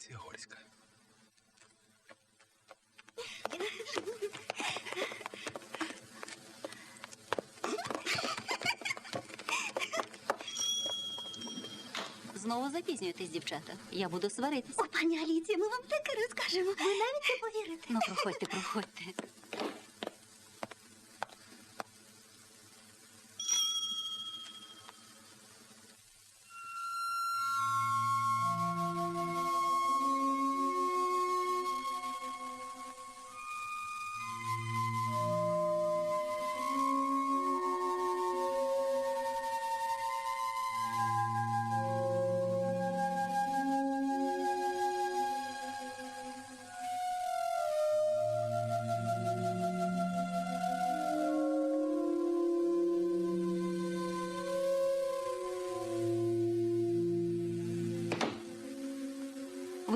Аліція Горська. Знову запізнюєтесь, дівчата. Я буду сваритися. О, пані Аліція, ми вам таке розкажемо. Ви навіть не повірите. Ну, проходьте, проходьте.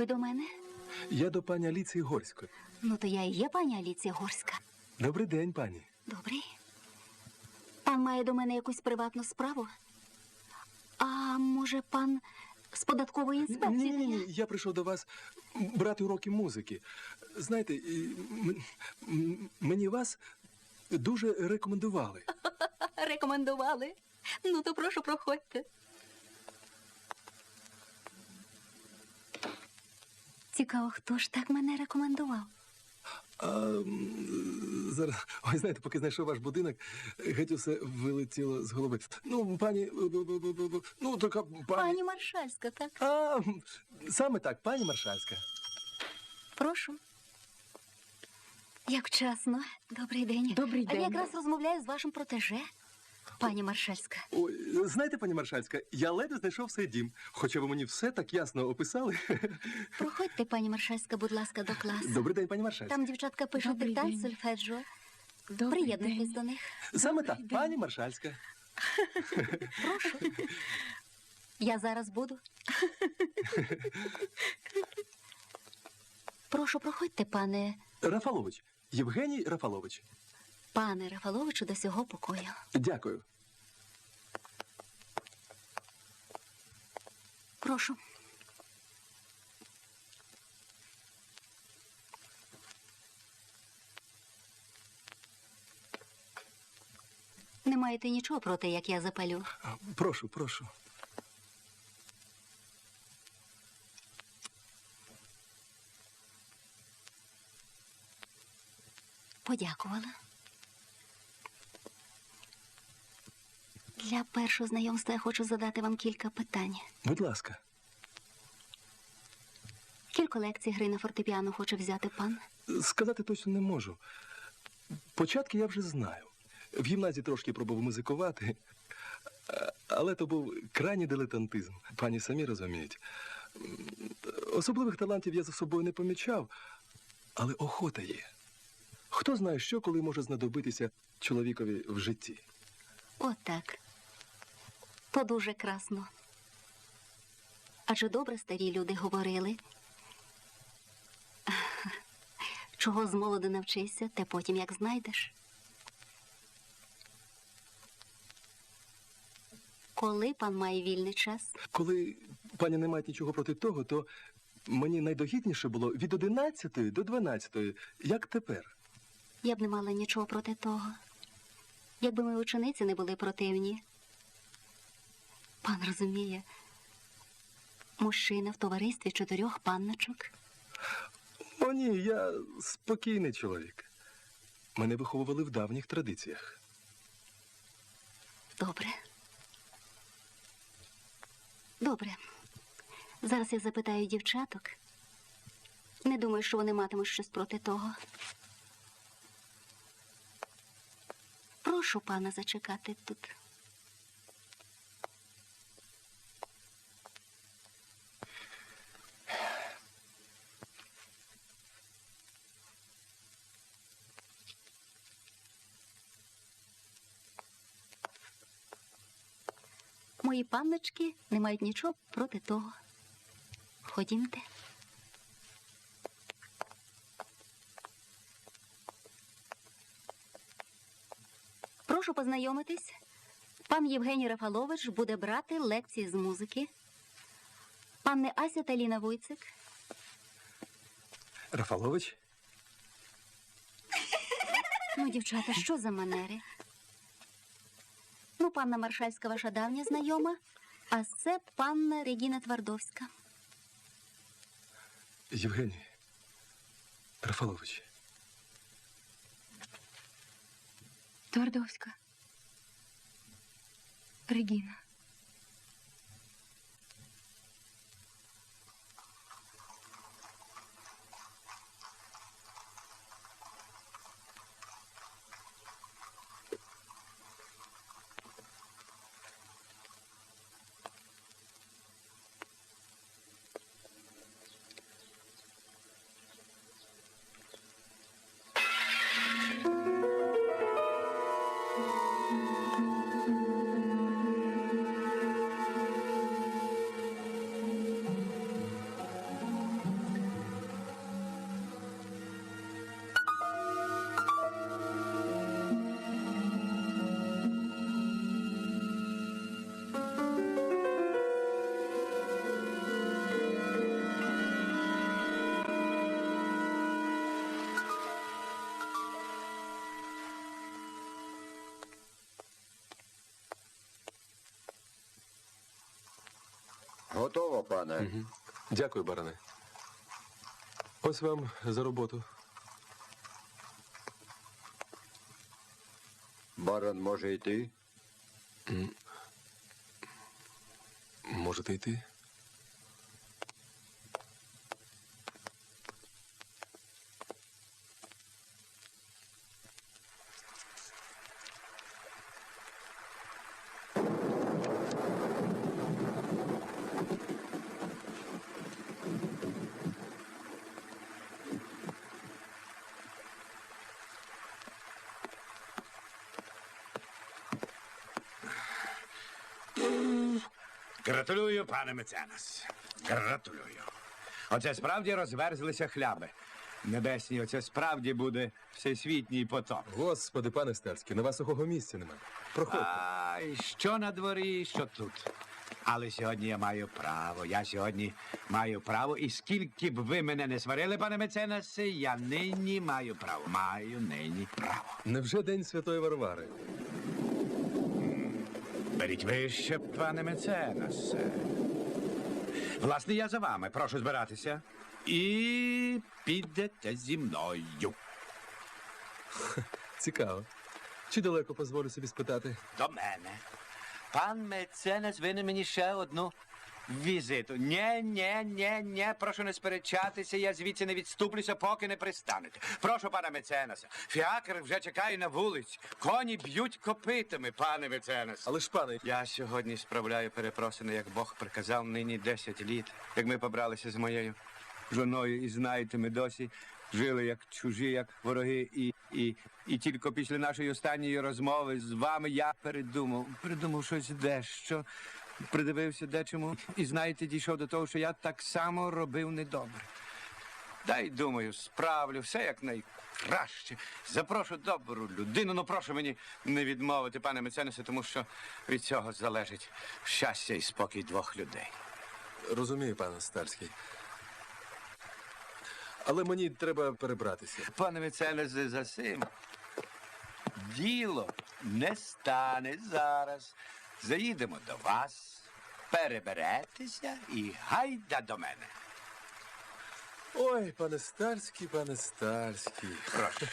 Ви до мене? Я до пані Аліції Горської. Ну, то я і є пані Аліція Горська. Добрий день, пані. Добрий. Пан має до мене якусь приватну справу? А може, пан з податкової інспекції? Ні, ні, ні. Я прийшов до вас брати уроки музики. Знаєте, і м- м- мені вас дуже рекомендували. Рекомендували. Ну, то прошу, проходьте. Цікаво, хто ж так мене рекомендував? А, зараз, ой, знаєте, поки знайшов ваш будинок, геть усе вилетіло з голови. Ну, пані, ну, така пані. Пані Маршальська, так? А, саме так, пані Маршальська. Прошу. Як вчасно. Добрий день. Добрий А я якраз розмовляю з вашим протеже, пані Маршальська. Ой, знаєте, пані Маршальська, я ледве знайшов свій дім. Хоча ви мені все так ясно описали. Проходьте, пані Маршальська, будь ласка, до класу. Добрий день, пані Маршальська. Там дівчатка пишуть Добрий диктант день. сольфеджіо. Добрий Приєднуйтесь день. до них. Саме так, день. пані Маршальська. Прошу. Я зараз буду. Прошу, проходьте, пане, Рафалович. Євгеній Рафалович. Пане Рафаловичу, до сього покою. Дякую. Прошу. Не маєте нічого проти, як я запалю. Прошу, прошу. Подякувала. Для першого знайомства я хочу задати вам кілька питань. Будь ласка. Кілька лекцій гри на фортепіано хоче взяти пан. Сказати точно не можу. Початки я вже знаю. В гімназії трошки пробував музикувати, але то був крайній дилетантизм. Пані самі розуміють. Особливих талантів я за собою не помічав, але охота є. Хто знає, що коли може знадобитися чоловікові в житті. От так. То дуже красно. Адже добре старі люди говорили. Чого з молоду навчишся, те потім як знайдеш. Коли пан має вільний час? Коли пані не має нічого проти того, то мені найдогідніше було від 11 до 12, як тепер. Я б не мала нічого проти того. Якби ми учениці не були противні. Пан розуміє, мужчина в товаристві чотирьох панночок. О, ні, я спокійний чоловік. Мене виховували в давніх традиціях. Добре. Добре. Зараз я запитаю дівчаток. Не думаю, що вони матимуть щось проти того. Прошу пана зачекати тут. Мої панночки не мають нічого проти того. Ходімте. Прошу познайомитись. Пан Євгеній Рафалович буде брати лекції з музики. Панни Ася та Ліна Войцик. Рафалович? Ну, дівчата, що за манери? Ну, панна Маршальська ваша давня знайома, а це панна Регіна Твардовська. Євгеній. Рафалович. Твардовська. Регіна. Готово, пане. Дякую, баране. Ось вам за роботу. Барон може йти. Можете йти. Гратулюю, пане меценас. Гратулюю. Оце справді розверзлися хляби. Небесні, оце справді буде всесвітній потоп. Господи, пане Стельський, на вас сухого місця немає. Проходьте. Ай, що на дворі, що тут. Але сьогодні я маю право. Я сьогодні маю право. І скільки б ви мене не сварили, пане меценасе, я нині маю право. Маю нині право. Невже День Святої Варвари? Беріть вище, пане меценасе. Власне, я за вами. Прошу збиратися. І підете зі мною. Цікаво. Чи далеко дозволю собі спитати? До мене. Пан меценас винен мені ще одну візиту. Нє, нє, нє, нє, прошу не сперечатися, я звідси не відступлюся, поки не пристанете. Прошу пана меценаса. Фіакр вже чекає на вулиці. Коні б'ють копитами, пане меценас. Але ж, пане, Я сьогодні справляю перепросини, як Бог приказав нині 10 літ, як ми побралися з моєю жоною, і знаєте, ми досі жили як чужі, як вороги, і, і, і тільки після нашої останньої розмови з вами я передумав, придумав щось дещо, придивився дечому, і знаєте, дійшов до того, що я так само робив недобре. Дай, думаю, справлю все як найкраще. Запрошу добру людину. Ну, прошу мені не відмовити, пане меценесе, тому що від цього залежить щастя і спокій двох людей. розумію, пане Стельський. Але мені треба перебратися. Пане меценесе, за цим діло не стане зараз. Заїдемо до вас, переберетеся і гайда до мене. Ой, пане старський, пане старський. Прошу.